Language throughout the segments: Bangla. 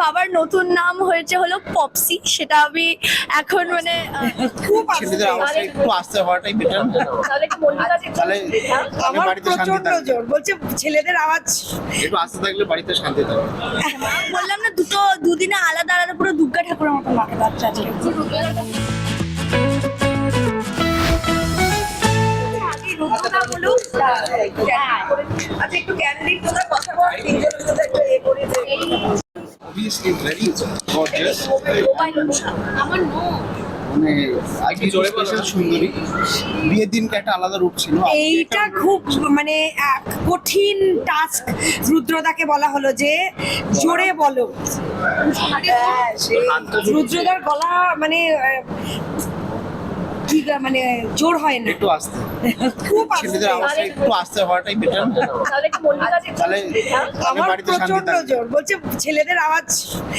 বাবার নতুন নাম হয়েছে হলো পপসি সেটা আমি এখন মানে খুব ছেলেদের আওয়াজটা একটু আস্তে হওয়াটাই বেটার তাহলে আমার বাড়িতে শান্তি থাকবে। বলছে ছেলেদের আওয়াজ একটু আস্তে থাকলে বাড়িতে শান্তি থাকবে। বললাম না দুটো দুদিনে আলাদা আলাদা পুরো দুর্গা ঠাকুরের মতো মাকে যাচ্ছে আজকে আচ্ছা একটু ক্যান্ডিড কথা বল তিনজনের গর্জিয়াস আমার নো মানে আজকে স্পেশাল সুন্দরী। বিয়ের দিনটা একটা আলাদা রূপ ছিল। এইটা খুব মানে এক কঠিন টাস্ক রুদ্রদাকে বলা হলো যে জোরে বলো। হ্যাঁ, রুদ্রদার গলা মানে মানে জোর হয় না। একটু আস্তে। খুব ছেলেদের আস্তে। আওয়াজটা একটু আস্তে হওয়াটাই বেটার তাহলে কি মল্লিকা যে তাহলে আমি আমার বাড়িতে শান্তি প্রচণ্ড জোর। বলছে ছেলেদের আওয়াজ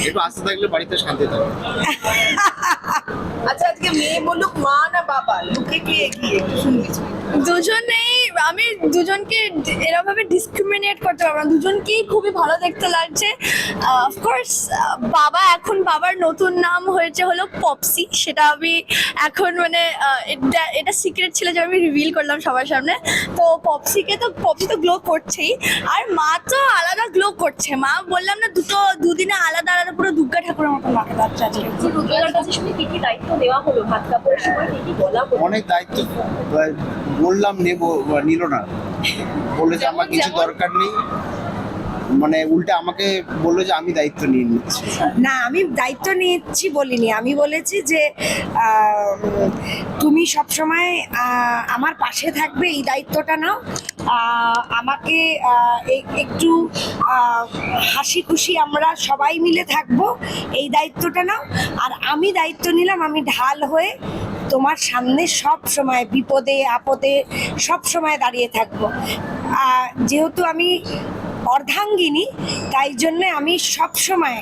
একটু আস্তে থাকলে বাড়িতে শান্তি থাকবে। আচ্ছা আজকে মেয়ে বলুক মা না বাবা? লুকে কি এগিয়ে? দুজনেই আমি দুজনকে এরকম ভাবে ডিসক্রিমিনেট করতে পারব না। দুজনকেই খুবই ভালো দেখতে লাগছে। অফকোর্স বাবা এখন বাবার নতুন নাম হয়েছে হলো পপসি। সেটা আমি এখন মানে এটা- এটা সিক্রেট ছিল যে আমি রিভিল করলাম সবার সামনে। তো পপসিকে তো পপসি তো গ্লো করছেই। আর মা তো আলাদা গ্লো করছে। মা বললাম না দুটো দুদিনে আলাদা আলাদা পুরো দুর্গা ঠাকুরের মতো মাকে আজকে যে রুদ্রদার কি কি দায়িত্ব দেওয়া হলো ভাত কাপড়ের সময় কি কি বলা হলো? অনেক দায়িত্ব বললাম নেব নিল না। বলেছে যে আমার কিছু দরকার নেই। মানে উল্টে আমাকে বলল যে আমি দায়িত্ব নিয়ে নিচ্ছি। না, আমি দায়িত্ব নিচ্ছি বলিনি। আমি বলেছি যে তুমি সবসময় আমার পাশে থাকবে, এই দায়িত্বটা নাও। আমাকে একটু হাসি খুশি আমরা সবাই মিলে থাকব, এই দায়িত্বটা নাও। আর আমি দায়িত্ব নিলাম, আমি ঢাল হয়ে তোমার সামনে সব সময় বিপদে, আপদে সব সময় দাঁড়িয়ে থাকব। যেহেতু আমি অর্ধাঙ্গিনী তাই জন্য আমি সব সময়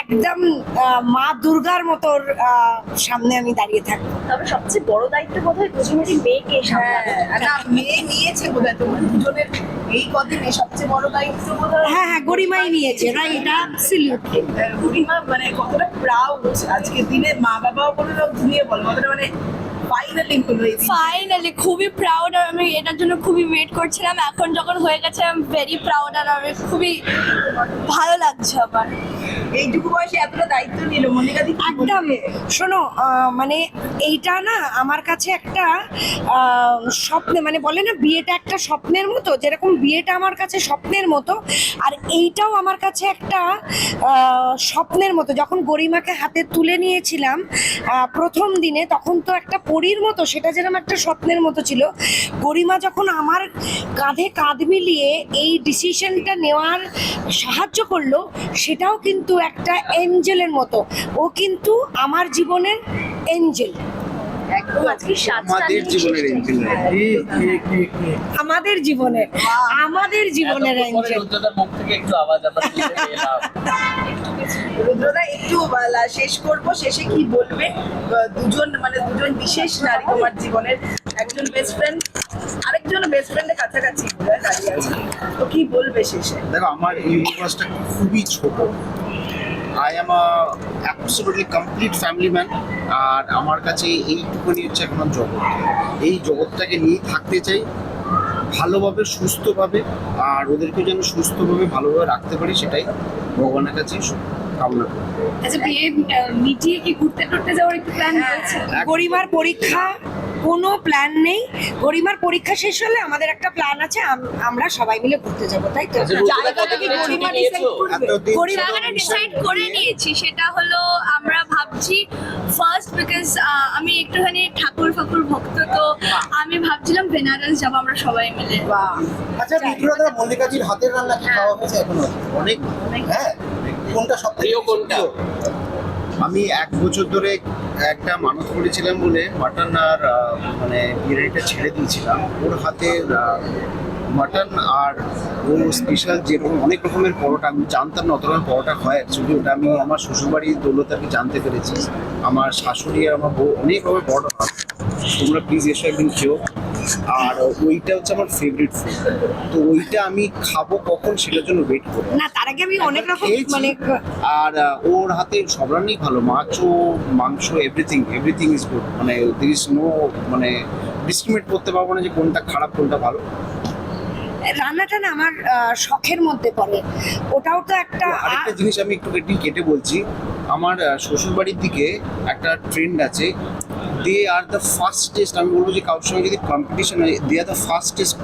একদম আহ, মা দুর্গার মতোর আহ, সামনে আমি দাঁড়িয়ে থাকব। তবে সবচেয়ে বড় দায়িত্ব বোধহয় প্রথমেরই মেয়েকে হ্যাঁ, না মেয়ে নিয়েছে বোধহয় তোমার দুজনের এই কদিনে সবচেয়ে বড় দায়িত্ব বোধহয় হ্যাঁ হ্যাঁ গরিমাই নিয়েছে রাইট অ্যাবসলিউটলি গরিমা মানে কতটা প্রাউড আজকের দিনে মা বাবাও বলে দাও ধুয়ে বলো কতটা মানে ফাইনালি হলো ফাইনালি খুবই প্রাউড আর আমি এটার জন্য খুবই ওয়েট করছিলাম। এখন যখন হয়ে গেছে আমি ভেরি প্রাউড আর আমি খুবই ভালো লাগছে আমার। এইটুকু বয়সে এতটা দায়িত্ব নিল মনিকা দি একদম। শোনো মানে এইটা না আমার কাছে একটা স্বপ্নে মানে বলে না বিয়েটা একটা স্বপ্নের মতো যেরকম বিয়েটা আমার কাছে স্বপ্নের মতো আর এইটাও আমার কাছে একটা স্বপ্নের মতো। যখন গরিমাকে হাতে তুলে নিয়েছিলাম প্রথম দিনে। তখন তো একটা পরীর মতো সেটা যেরকম একটা স্বপ্নের মতো ছিল। গরিমা যখন আমার কাঁধে কাঁধ মিলিয়ে এই ডিসিশনটা নেওয়ার সাহায্য করল সেটাও কিন্তু একটা এঞ্জেলের মতো। ও কিন্তু আমার জীবনের এঞ্জেল। একদম আজকে সাতটা আমাদের জীবনের আমাদের জীবনের আমাদের জীবনের এঞ্জেল। রুদ্রদা একটু শেষ করব। শেষে কি বলবে? দুজন মানে দুজন বিশেষ নারী তোমার জীবনের একজন বেস্ট ফ্রেন্ড আরেকজন বেস্ট ফ্রেন্ডের কাছাকাছি আছে। তো কি বলবে শেষে? দেখো, আমার ইউনিভার্সটা খুবই ছোট। I am absolutely complete family man আর আমার কাছে এইটুকুনি হচ্ছে এখন জগৎ। এই জগৎটাকে নিয়ে থাকতে চাই, ভালোভাবে, সুস্থভাবে, আর ওদেরকে যেন সুস্থভাবে, ভালোভাবে রাখতে পারি, সেটাই ভগবানের কাছে কামনা করি আচ্ছা বিয়ে মিটিয়ে কি ঘুরতে টুরতে যাওয়ার একটু প্ল্যান রয়েছে? পরিবার পরীক্ষা কোনো প্ল্যান নেই। গরিমার পরীক্ষা শেষ হলে আমাদের একটা প্ল্যান আছে আমরা সবাই মিলে ঘুরতে যাব তাই তো? আচ্ছা, জায়গাটা ডিসাইড করে নিয়েছি সেটা হলো আমরা ভাবছি ফার্স্ট বিকজ আমি একটুখানি ঠাকুর ফাকুর ভক্ত তো আমি ভাবছিলাম বেনারস যাব আমরা সবাই মিলে। আচ্ছা বিক্রয়দা মল্লিকাজির হাতের রান্না কি খাওয়া হয়েছে এখনও? অনেক। হ্যাঁ। কোনটা সব প্রিয় কোনটা? আমি এক বছর ধরে একটা মানত করেছিলাম বলে মাটন আর মানে বিরিয়ানিটা ছেড়ে দিয়েছিলাম। ওর হাতে মাটন আর ও স্পেশাল যেরকম অনেক রকমের পরোটা, আমি জানতাম না অত রকমের পরোটা হয় অ্যাকচুয়ালি ওটা আমি আমার শ্বশুরবাড়ির দৌলত কি জানতে পেরেছি। আমার শাশুড়ি আর আমার বউ অনেক রকমের পরোটা তোমরা প্লিজ এসে একদিন খেও আর ওইটা হচ্ছে আমার ফেভারিট ফুড তো ওইটা আমি খাব কখন সেটার জন্য ওয়েট করি না তার আগে আমি অনেক রকম মানে আর ওর হাতে সব রান্নাই ভালো। মাছও মাংস এভরিথিং এভরিথিং ইজ গুড মানে দের ইজ নো মানে ডিসক্রিমিনেট করতে পারব না যে কোনটা খারাপ কোনটা ভালো। রান্নাটা না আমার শখের মধ্যে পড়ে। ওটাও তো একটা আরেকটা জিনিস আমি একটু কেটে কেটে বলছি। আমার শ্বশুর বাড়ির দিকে একটা ট্রেন্ড আছে। দে আর দ্য ফাস্টেস্ট আমি বলব যে কারোর সঙ্গে যদি কম্পিটিশন হয় দে আর দ্য ফাস্টেস্ট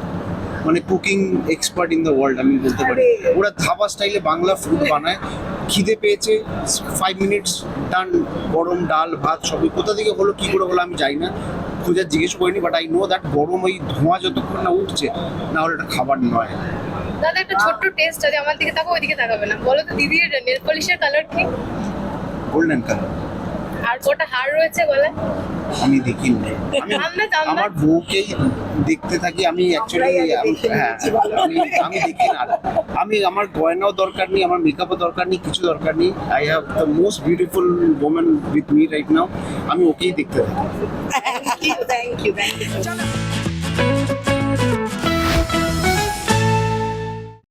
মানে cooking expert in the world আমি বলতে পারি। ওরা ধাবা স্টাইলে বাংলা ফুড বানায় খিদে পেয়েছে ফাইভ মিনিটস ডান গরম ডাল ভাত সবই। কোথা থেকে হলো কি করে হলো আমি জানি না। খোঁজার জিজ্ঞেস করিনি বাট আই নো দ্যাট গরম ওই ধোঁয়া যতক্ষণ না উঠছে না হলে এটা খাবার নয়। দাদা একটা ছোট্ট টেস্ট যদি আমার দিকে তাকাও ওইদিকে তাকাবে না। বলো তো দিদির নেল পলিশের কালার কি? গোল্ডেন কালার আর কটা হার রয়েছে গলায়? আমি দেখিনি। আমি আমরা বউকেই দেখতে থাকি আমি অ্যাকচুয়ালি হ্যাঁ আমি আমি দেখি না। আমি আমার গয়নাও দরকার নেই আমার মেকআপও দরকার নেই কিছু দরকার নেই। I have the most beautiful women with me right now আমি ওকেই দেখতে থাকি। Thank you thank you